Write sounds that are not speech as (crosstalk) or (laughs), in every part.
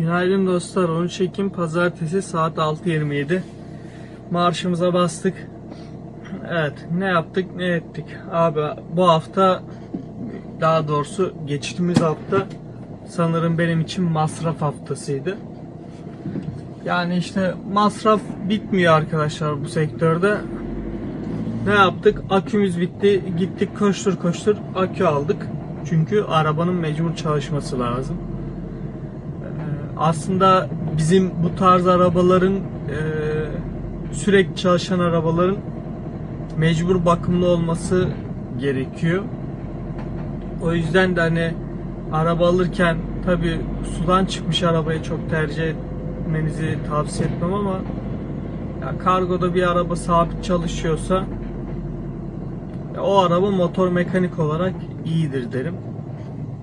Günaydın dostlar. 13 Ekim Pazartesi saat 6.27. Marşımıza bastık. Evet, ne yaptık, ne ettik? Abi bu hafta daha doğrusu geçtiğimiz hafta sanırım benim için masraf haftasıydı. Yani işte masraf bitmiyor arkadaşlar bu sektörde. Ne yaptık? Akümüz bitti. Gittik koştur koştur akü aldık. Çünkü arabanın mecbur çalışması lazım. Aslında bizim bu tarz arabaların e, sürekli çalışan arabaların mecbur bakımlı olması gerekiyor. O yüzden de hani araba alırken tabi sudan çıkmış arabayı çok tercih etmenizi tavsiye etmem ama ya kargoda bir araba sabit çalışıyorsa o araba motor mekanik olarak iyidir derim.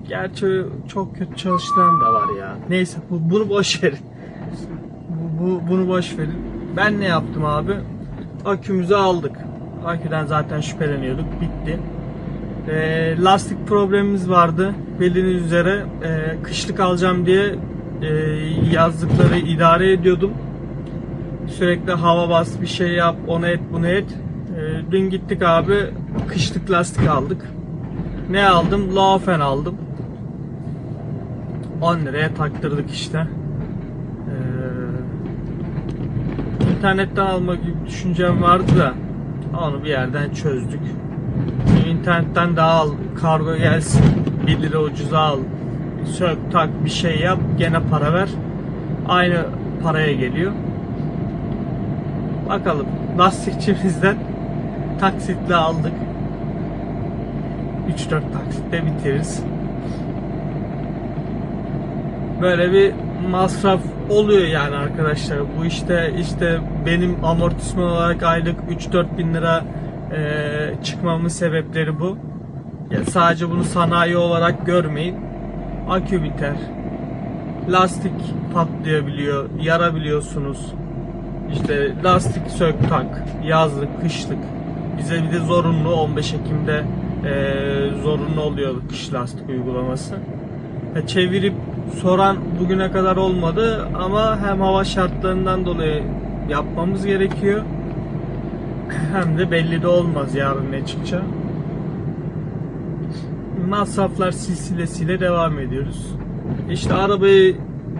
Gerçi çok kötü çalıştıran da var ya. Neyse bu, bunu boş verin. Bu, bu- bunu boş verin. Ben ne yaptım abi? Akümüzü aldık. Aküden zaten şüpheleniyorduk. Bitti. Ee, lastik problemimiz vardı. Bildiğiniz üzere e, kışlık alacağım diye e, yazlıkları idare ediyordum. Sürekli hava bas bir şey yap, onu et, bunu et. Ee, dün gittik abi kışlık lastik aldık. Ne aldım? Laufen aldım. 10 liraya taktırdık işte. Ee, internetten alma gibi düşüncem vardı da onu bir yerden çözdük. İnternetten daha al, kargo gelsin, 1 lira ucuza al, sök tak bir şey yap, gene para ver. Aynı paraya geliyor. Bakalım lastikçimizden taksitle aldık. 3-4 taksitte bitiririz. Böyle bir masraf oluyor yani arkadaşlar. Bu işte işte benim amortisman olarak aylık 3-4 bin lira e, çıkmamın sebepleri bu. Ya sadece bunu sanayi olarak görmeyin. Akü biter. Lastik patlayabiliyor, yarabiliyorsunuz. İşte lastik sök tak, yazlık, kışlık. Bize bir de zorunlu 15 Ekim'de eee, zorunlu oluyor kış lastik uygulaması. Ya çevirip soran bugüne kadar olmadı ama hem hava şartlarından dolayı yapmamız gerekiyor. Hem de belli de olmaz yarın ne çıkacağı. Masraflar silsilesiyle devam ediyoruz. İşte arabayı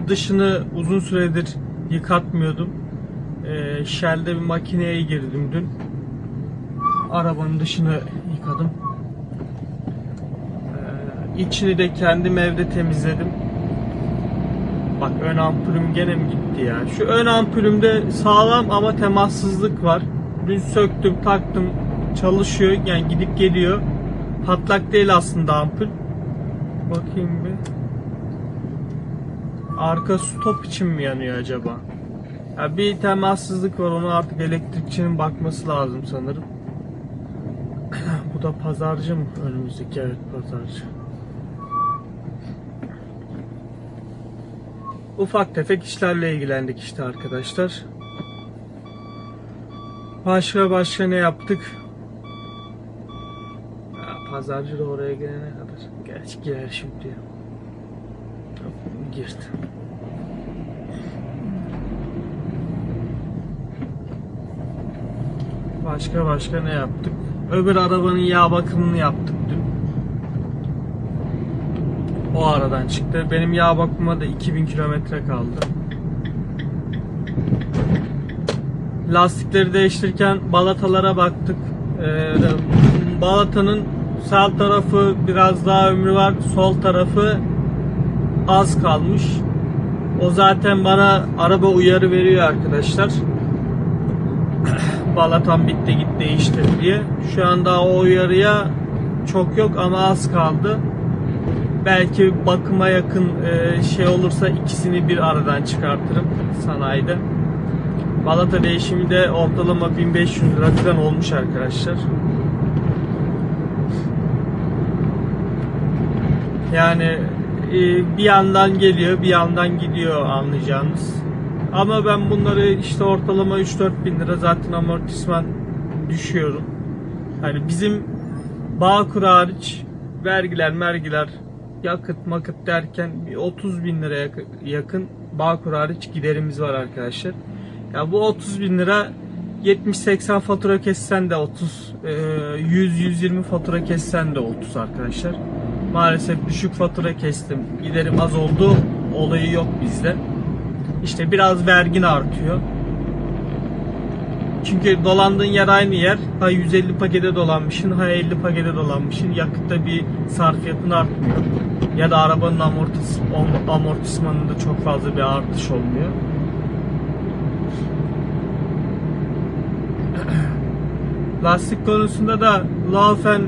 dışını uzun süredir yıkatmıyordum. Ee, Shell'de bir makineye girdim dün. Arabanın dışını yıkadım. Ee, içini de kendim evde temizledim. Bak ön ampulüm gene mi gitti ya? Şu ön ampulümde sağlam ama temassızlık var. Dün söktüm, taktım, çalışıyor. Yani gidip geliyor. Patlak değil aslında ampul. Bakayım bir. Arka stop için mi yanıyor acaba? Ya bir temassızlık var. Onu artık elektrikçinin bakması lazım sanırım. (clears throat) Bu da pazarcı mı? Önümüzdeki evet pazarcı. Ufak tefek işlerle ilgilendik işte arkadaşlar. Başka başka ne yaptık? Ya, pazarcı da oraya gelene kadar. Gerçi girer şimdi. Hop, Girdi. Başka başka ne yaptık? Öbür arabanın yağ bakımını yaptık dün. O aradan çıktı. Benim yağ bakıma da 2000 kilometre kaldı. Lastikleri değiştirirken balatalara baktık. Ee, balatanın sağ tarafı biraz daha ömrü var. Sol tarafı az kalmış. O zaten bana araba uyarı veriyor arkadaşlar. (clears throat) Balatam bitti git değiştir diye. Şu anda o uyarıya çok yok ama az kaldı. Belki bakıma yakın e, şey olursa ikisini bir aradan çıkartırım sanayide. Balata değişimi de ortalama 1500 lira falan olmuş arkadaşlar. Yani e, bir yandan geliyor bir yandan gidiyor anlayacağınız. Ama ben bunları işte ortalama 3-4 bin lira zaten amortisman düşüyorum. Hani bizim Bağkur hariç vergiler mergiler yakıt makıt derken bir 30 bin liraya yakın Bağkur hariç giderimiz var arkadaşlar. Ya bu 30 bin lira 70-80 fatura kessen de 30, e, 100-120 fatura kessen de 30 arkadaşlar. Maalesef düşük fatura kestim. Giderim az oldu. Olayı yok bizde. İşte biraz vergin artıyor. Çünkü dolandığın yer aynı yer. Ha 150 pakete dolanmışsın, ha 50 pakete dolanmışsın. Yakıtta bir sarfiyatın artmıyor. Ya da arabanın amortis, amortismanında çok fazla bir artış olmuyor. (clears throat) Lastik konusunda da Laufen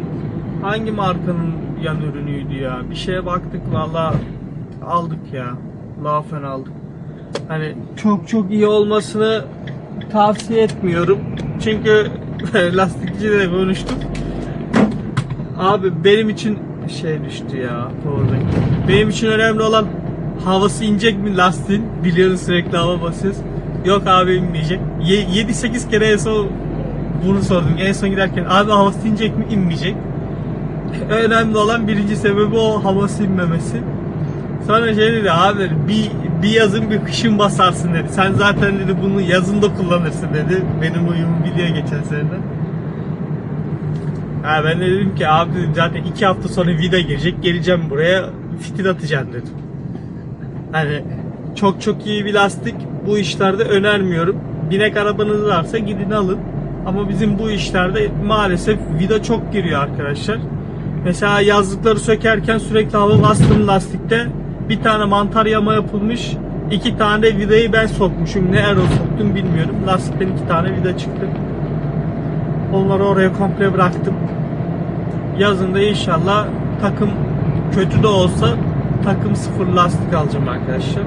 hangi markanın yan ürünüydü ya? Bir şeye baktık valla aldık ya. Laufen aldık. Hani çok çok iyi olmasını tavsiye etmiyorum. Çünkü (laughs) lastikçiyle de konuştum. Abi benim için şey düştü ya oradaki. Benim için önemli olan havası inecek mi lastiğin? Biliyorsun sürekli hava basıyoruz. Yok abi inmeyecek. 7-8 kere en son bunu sordum. En son giderken abi havası inecek mi? İnmeyecek. (laughs) Önemli olan birinci sebebi o havası inmemesi. Sonra şey dedi abi bir, bir yazın bir kışın basarsın dedi. Sen zaten dedi bunu yazın da kullanırsın dedi. Benim uyumu biliyor geçen seneden. Ha ben de dedim ki abi zaten iki hafta sonra vida girecek geleceğim buraya fitil atacağım dedim. Hani çok çok iyi bir lastik bu işlerde önermiyorum. Binek arabanız varsa gidin alın. Ama bizim bu işlerde maalesef vida çok giriyor arkadaşlar. Mesela yazlıkları sökerken sürekli hava bastım lastikte. Bir tane mantar yama yapılmış. iki tane vidayı ben sokmuşum. Ne ero soktum bilmiyorum. Lastikten iki tane vida çıktı. Onları oraya komple bıraktım. Yazında inşallah takım kötü de olsa takım sıfır lastik alacağım arkadaşlar.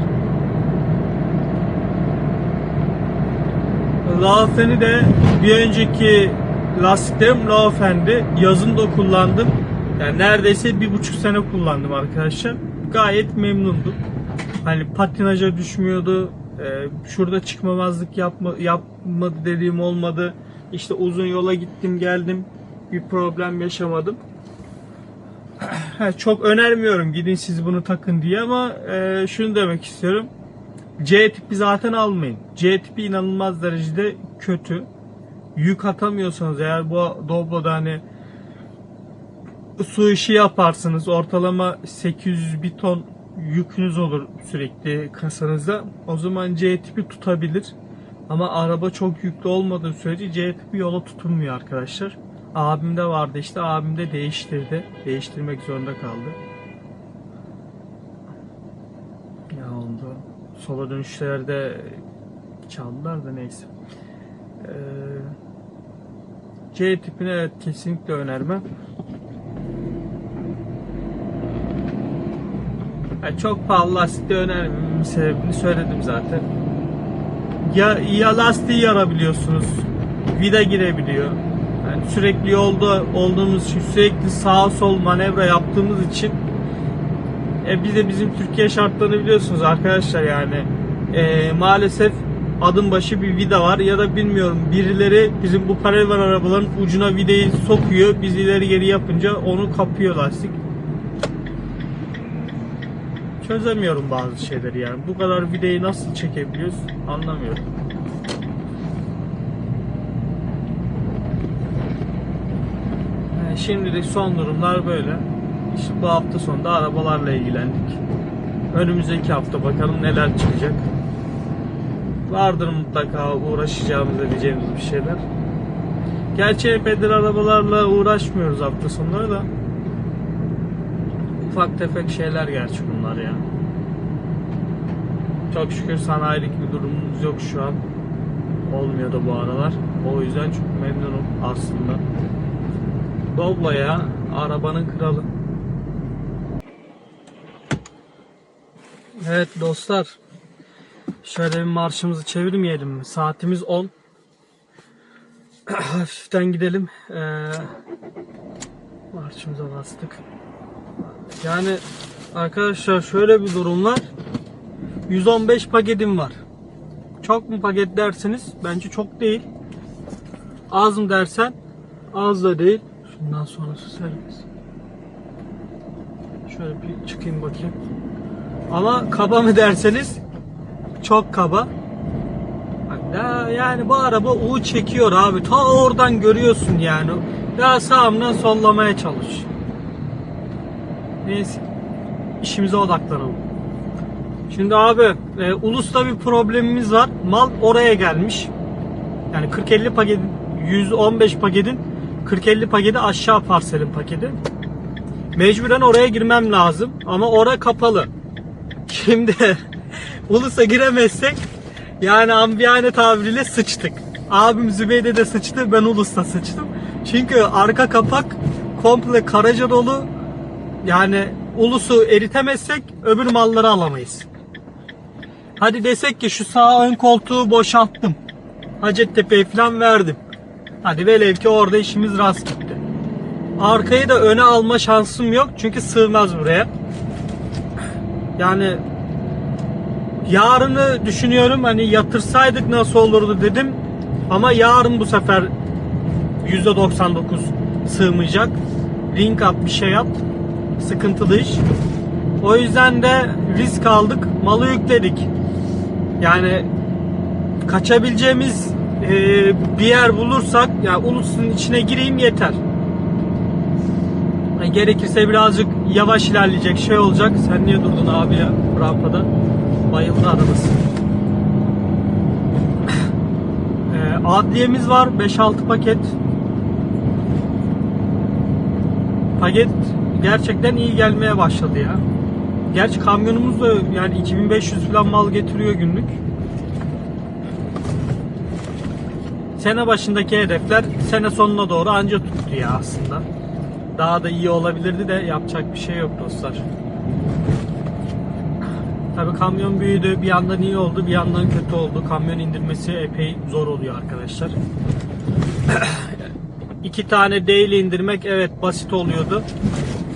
Laufen'i de bir önceki lastiklerim Laufen'di. Yazın da kullandım. Yani neredeyse bir buçuk sene kullandım arkadaşlar. Gayet memnundum. Hani patinaja düşmüyordu. Ee, şurada çıkmamazlık yapma, yapmadı dediğim olmadı. İşte uzun yola gittim geldim. Bir problem yaşamadım. (clears throat) Çok önermiyorum gidin siz bunu takın diye ama e, şunu demek istiyorum. C tipi zaten almayın. C tipi inanılmaz derecede kötü. Yük atamıyorsanız eğer bu Doblo'da hani su işi yaparsınız. Ortalama 800 bir ton yükünüz olur sürekli kasanızda. O zaman C tipi tutabilir. Ama araba çok yüklü olmadığı sürece C tipi yola tutunmuyor arkadaşlar. Abimde vardı işte abim de değiştirdi. Değiştirmek zorunda kaldı. Ya oldu. Sola dönüşlerde çaldılar da neyse. Ee, C tipini evet kesinlikle önermem. Yani çok pahalı lastikte önermemin sebebini söyledim zaten. Ya, ya lastiği yarabiliyorsunuz. Vida girebiliyor. Yani sürekli yolda olduğumuz için sürekli sağ sol manevra yaptığımız için e, bir de bizim Türkiye şartlarını biliyorsunuz arkadaşlar yani e, maalesef adım başı bir vida var ya da bilmiyorum birileri bizim bu paralel arabaların ucuna vidayı sokuyor biz ileri geri yapınca onu kapıyor lastik çözemiyorum bazı şeyleri yani. Bu kadar vidayı nasıl çekebiliyoruz anlamıyorum. Yani şimdilik son durumlar böyle. İşte bu hafta sonunda arabalarla ilgilendik. Önümüzdeki hafta bakalım neler çıkacak. Vardır mutlaka uğraşacağımız edeceğimiz bir şeyler. Gerçi epeydir arabalarla uğraşmıyoruz hafta sonları da. Ufak tefek şeyler gerçi bunlar ya. Çok şükür sanayilik bir durumumuz yok şu an. Olmuyor da bu aralar. O yüzden çok memnunum aslında. Doblo ya arabanın kralı. Evet dostlar Şöyle bir marşımızı çevirmeyelim mi? Saatimiz 10. (clears throat) Hafiften gidelim. Ee, marşımıza bastık. Yani arkadaşlar şöyle bir durum var. 115 paketim var. Çok mu paket dersiniz? Bence çok değil. Az mı dersen? Az da değil. Şundan sonrası serbest. Şöyle bir çıkayım bakayım. Ama kaba mı derseniz çok kaba. Ya yani bu araba U çekiyor abi. Ta oradan görüyorsun yani. Ya sağımdan sollamaya çalış. Neyse. İşimize odaklanalım. Şimdi abi e, Ulus'ta bir problemimiz var. Mal oraya gelmiş. Yani 40-50 paket 115 paketin 40-50 paketi aşağı parselin paketi. Mecburen oraya girmem lazım ama ora kapalı. Şimdi (laughs) Ulus'a giremezsek yani ambiyane tabiriyle sıçtık. Abim Zübeyde de sıçtı ben Ulus'ta sıçtım. Çünkü arka kapak komple karaca dolu. Yani Ulus'u eritemezsek öbür malları alamayız. Hadi desek ki şu sağ ön koltuğu boşalttım. Hacettepe'ye falan verdim. Hadi velev ki orada işimiz rast gitti. Arkayı da öne alma şansım yok çünkü sığmaz buraya. Yani yarını düşünüyorum hani yatırsaydık nasıl olurdu dedim. Ama yarın bu sefer %99 sığmayacak. Ring at bir şey yap. Sıkıntılı iş. O yüzden de risk aldık. Malı yükledik. Yani kaçabileceğimiz e, bir yer bulursak ya yani ulusun içine gireyim yeter. Yani gerekirse birazcık yavaş ilerleyecek şey olacak. Sen niye durdun abi ya rampada? Bayıldı arabası. E, adliyemiz var 5-6 paket. Paket gerçekten iyi gelmeye başladı ya. Gerçi kamyonumuz da yani 2500 falan mal getiriyor günlük. Sene başındaki hedefler sene sonuna doğru anca tuttu ya aslında. Daha da iyi olabilirdi de yapacak bir şey yok dostlar. Tabi kamyon büyüdü. Bir yandan iyi oldu, bir yandan kötü oldu. Kamyon indirmesi epey zor oluyor arkadaşlar. (clears throat) İki tane daily indirmek evet basit oluyordu.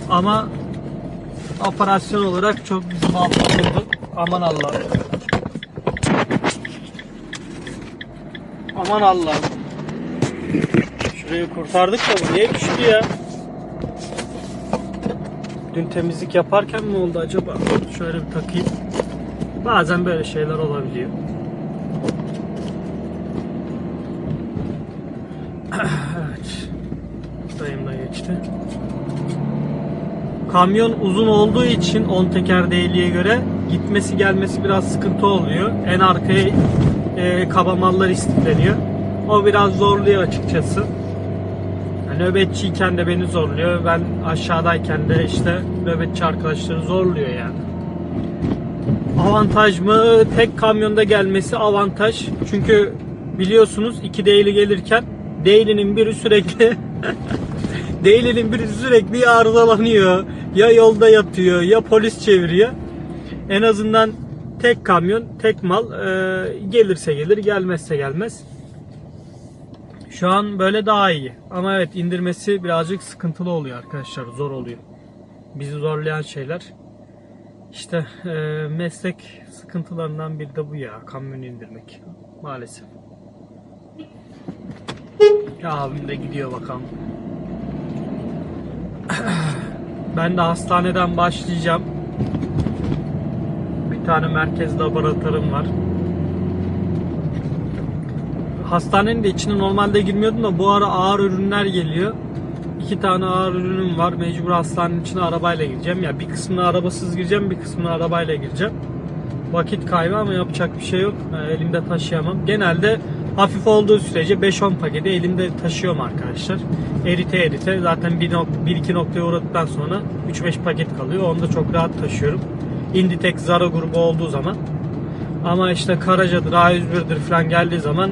Ama operasyon olarak çok bizi mahvoldu. Aman Allah. Aman Allah. Şurayı kurtardık da bu niye düştü ya? Dün temizlik yaparken mi oldu acaba? Şöyle bir takayım. Bazen böyle şeyler olabiliyor. (clears throat) evet. Dayım da geçti. Kamyon uzun olduğu için 10 teker değiliğe göre gitmesi gelmesi biraz sıkıntı oluyor. En arkaya e, kaba mallar istikleniyor. O biraz zorluyor açıkçası. Yani nöbetçiyken de beni zorluyor. Ben aşağıdayken de işte nöbetçi arkadaşları zorluyor yani. Avantaj mı? Tek kamyonda gelmesi avantaj. Çünkü biliyorsunuz iki değili gelirken değilinin biri sürekli (laughs) değilinin biri sürekli arızalanıyor. Ya yolda yatıyor ya polis çeviriyor. En azından tek kamyon, tek mal e, gelirse gelir, gelmezse gelmez. Şu an böyle daha iyi. Ama evet indirmesi birazcık sıkıntılı oluyor arkadaşlar. Zor oluyor. Bizi zorlayan şeyler. İşte e, meslek sıkıntılarından biri de bu ya. Kamyon indirmek. Maalesef. Ya abim de gidiyor bakalım. (clears throat) Ben de hastaneden başlayacağım. Bir tane merkez laboratuvarım var. Hastanenin de içine normalde girmiyordum da bu ara ağır ürünler geliyor. İki tane ağır ürünüm var. Mecbur hastanenin içine arabayla gireceğim. Ya bir kısmını arabasız gireceğim, bir kısmını arabayla gireceğim. Vakit kaybı ama yapacak bir şey yok. Yani elimde taşıyamam. Genelde hafif olduğu sürece 5-10 paketi elimde taşıyorum arkadaşlar. Erite erite zaten 1-2 noktaya uğradıktan sonra 3-5 paket kalıyor. Onu da çok rahat taşıyorum. Inditex Zara grubu olduğu zaman. Ama işte Karaca'dır, A101'dir falan geldiği zaman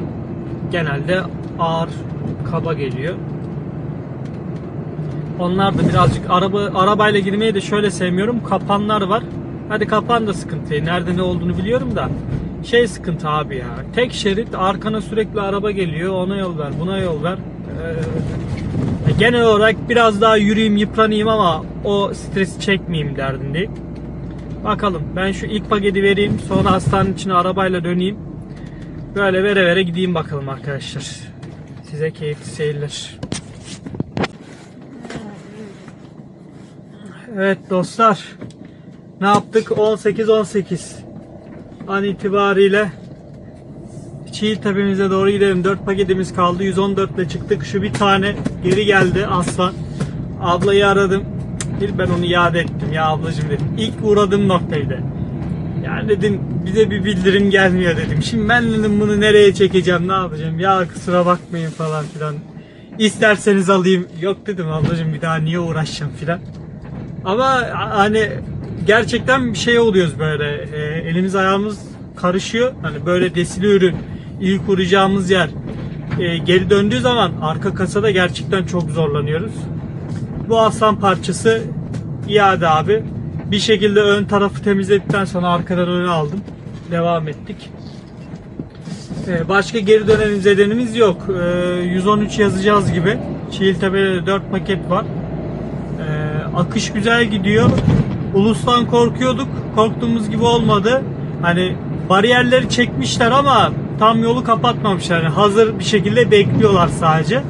genelde ağır kaba geliyor. Onlar da birazcık araba arabayla girmeyi de şöyle sevmiyorum. Kapanlar var. Hadi kapan da sıkıntı. Nerede ne olduğunu biliyorum da. Şey sıkıntı abi ya. Tek şerit arkana sürekli araba geliyor. Ona yol ver, buna yol ver. Ee, genel olarak biraz daha yürüyeyim, yıpranayım ama o stresi çekmeyeyim derdindeyim. Bakalım. Ben şu ilk paketi vereyim. Sonra hastanenin içine arabayla döneyim. Böyle vere vere gideyim bakalım arkadaşlar. Size keyifli seyirler. Evet dostlar. Ne yaptık? 18-18. An itibariyle Çiğtepe'mize doğru gidelim. 4 paketimiz kaldı. 114 ile çıktık. Şu bir tane geri geldi aslan. Ablayı aradım. Bir ben onu iade ettim ya ablacığım dedim. İlk uğradığım noktaydı. Yani dedim bize bir bildirim gelmiyor dedim. Şimdi ben dedim bunu nereye çekeceğim ne yapacağım ya kusura bakmayın falan filan. İsterseniz alayım. Yok dedim ablacığım bir daha niye uğraşacağım filan. Ama hani gerçekten bir şey oluyoruz böyle. E, elimiz ayağımız karışıyor. Hani böyle desili ürün ilk uğrayacağımız yer e, geri döndüğü zaman arka kasada gerçekten çok zorlanıyoruz. Bu aslan parçası iade abi. Bir şekilde ön tarafı temizledikten sonra arkadan öne aldım. Devam ettik. Ee, Başka geri dönen izlenimimiz yok. Ee, 113 yazacağız gibi. Çiğiltepe'de de 4 paket var. Ee, Akış güzel gidiyor. Ulus'tan korkuyorduk. Korktuğumuz gibi olmadı. Hani bariyerleri çekmişler ama tam yolu kapatmamışlar. Yani hazır bir şekilde bekliyorlar sadece. Ee,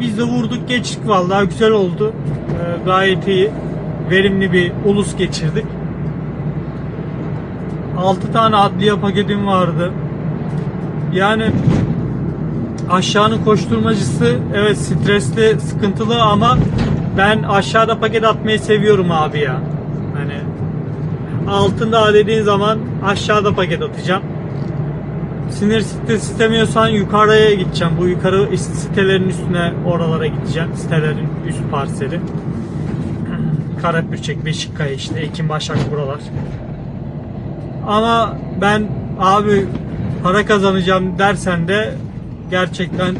biz de vurduk geçtik vallahi güzel oldu. Ee, gayet iyi. Verimli bir ulus geçirdik. 6 tane adliye paketim vardı. Yani aşağının koşturmacısı evet stresli, sıkıntılı ama ben aşağıda paket atmayı seviyorum abi ya. Hani altında dediğin zaman aşağıda paket atacağım. Sinir stres istemiyorsan yukarıya gideceğim. Bu yukarı sitelerin üstüne oralara gideceğim. Sitelerin üst parseli. (clears throat) Karapürçek, Beşikkaya işte, Ekim Başak buralar. Ama ben abi para kazanacağım dersen de gerçekten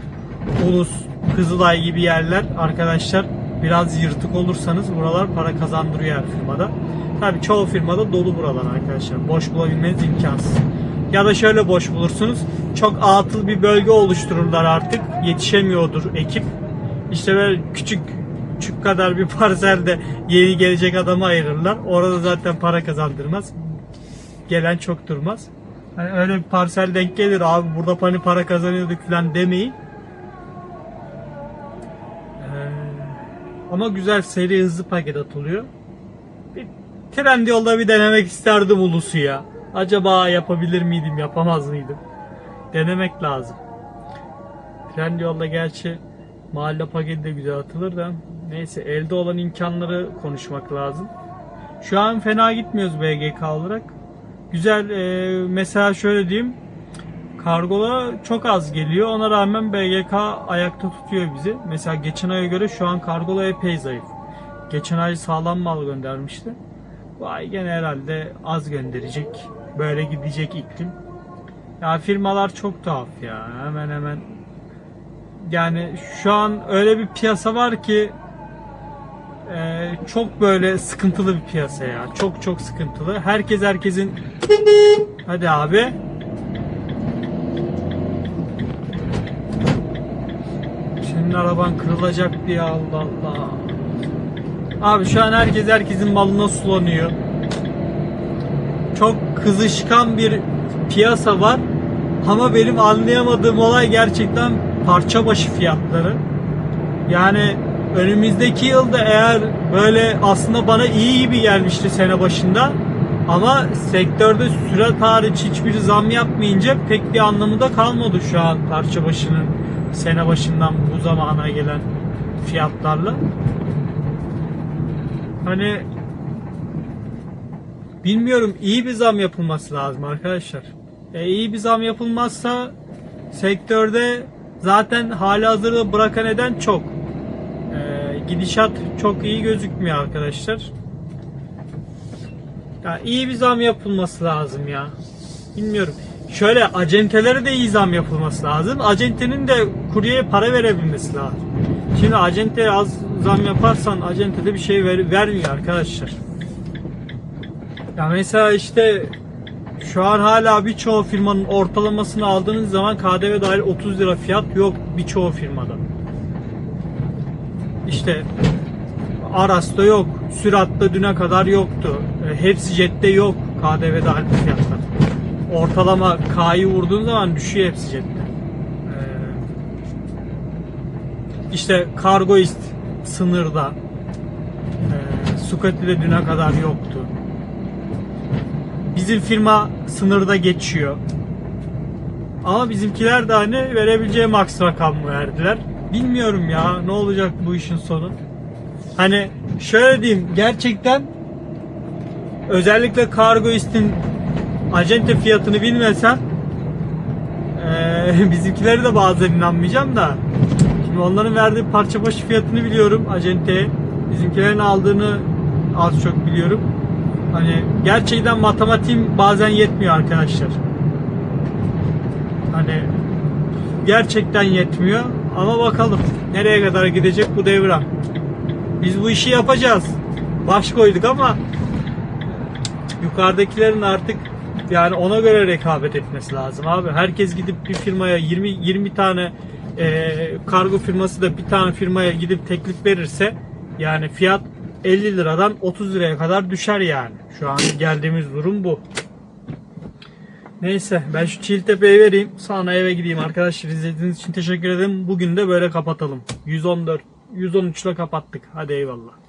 Ulus, Kızılay gibi yerler arkadaşlar biraz yırtık olursanız buralar para kazandırıyor her firmada. Tabi çoğu firmada dolu buralar arkadaşlar. Boş bulabilmeniz imkansız. Ya da şöyle boş bulursunuz. Çok atıl bir bölge oluştururlar artık. Yetişemiyordur ekip. İşte böyle küçük küçük kadar bir (laughs) parselde yeni gelecek adamı ayırırlar. Orada zaten para kazandırmaz. Gelen çok durmaz. Hani öyle bir parsel denk gelir abi burada hani para kazanıyorduk falan demeyin. Ee, ama güzel seri hızlı paket atılıyor. Bir trend yolda bir denemek isterdim ulusu ya. Acaba yapabilir miydim yapamaz mıydım? Denemek lazım. Tren yolda gerçi mahalle paketi de güzel atılır da neyse elde olan imkanları konuşmak lazım. Şu an fena gitmiyoruz BGK olarak. Güzel e, mesela şöyle diyeyim kargola çok az geliyor ona rağmen BGK ayakta tutuyor bizi. Mesela geçen aya göre şu an kargola epey zayıf. Geçen ay sağlam mal göndermişti. Bu ay gene herhalde az gönderecek. Böyle gidecek iklim. Ya firmalar çok tuhaf ya. Hemen hemen yani şu an öyle bir piyasa var ki e, çok böyle sıkıntılı bir piyasa ya. Çok çok sıkıntılı. Herkes herkesin Hadi abi. Senin araban kırılacak diye Allah Allah. Abi şu an herkes herkesin malına sulanıyor. Çok kızışkan bir piyasa var. Ama benim anlayamadığım olay gerçekten parça başı fiyatları. Yani önümüzdeki yılda eğer böyle aslında bana iyi gibi gelmişti sene başında ama sektörde süre hariç hiçbir zam yapmayınca pek bir anlamı da kalmadı şu an parça başının sene başından bu zamana gelen fiyatlarla. Hani bilmiyorum iyi bir zam yapılması lazım arkadaşlar. E, iyi bir zam yapılmazsa sektörde zaten hali hazırda bırakan eden çok. E, gidişat çok iyi gözükmüyor arkadaşlar. Ya iyi bir zam yapılması lazım ya. Bilmiyorum. Şöyle acentelere de iyi zam yapılması lazım. Acentenin de kuryeye para verebilmesi lazım. Şimdi acenteye az zam yaparsan acente de bir şey ver, vermiyor arkadaşlar. Ya mesela işte şu an hala birçoğu firmanın ortalamasını aldığınız zaman KDV dahil 30 lira fiyat yok birçoğu firmada. İşte Aras'ta yok, Sürat'ta düne kadar yoktu. E, Hepsi Jet'te yok KDV dahil fiyatlar. Ortalama K'yı vurduğun zaman düşüyor hepsi Jet'te. E, İşte Kargoist sınırda. E, Sukati'de düne kadar yoktu. Biz bizim firma sınırda geçiyor. Ama bizimkiler de hani verebileceği max rakam verdiler. Bilmiyorum ya ne olacak bu işin sonu. Hani şöyle diyeyim gerçekten özellikle Kargoist'in acente fiyatını bilmesem (laughs) eee bizimkileri de bazen inanmayacağım da. Şimdi onların verdiği parça başı fiyatını biliyorum. Acenteye bizimkilerin aldığını az çok biliyorum. Hani gerçekten matematiğim bazen yetmiyor arkadaşlar. Hani gerçekten yetmiyor. Ama bakalım nereye kadar gidecek bu devran. Biz bu işi yapacağız. Baş koyduk ama yukarıdakilerin artık yani ona göre rekabet etmesi lazım abi. Herkes gidip bir firmaya 20 20 tane e, kargo firması da bir tane firmaya gidip teklif verirse yani fiyat 50 liradan 30 liraya kadar düşer yani. Şu an geldiğimiz durum bu. Neyse ben şu Çiltepe'yi vereyim. Sonra eve gideyim. Arkadaşlar izlediğiniz için teşekkür ederim. Bugün de böyle kapatalım. 114 113 ile kapattık. Hadi eyvallah.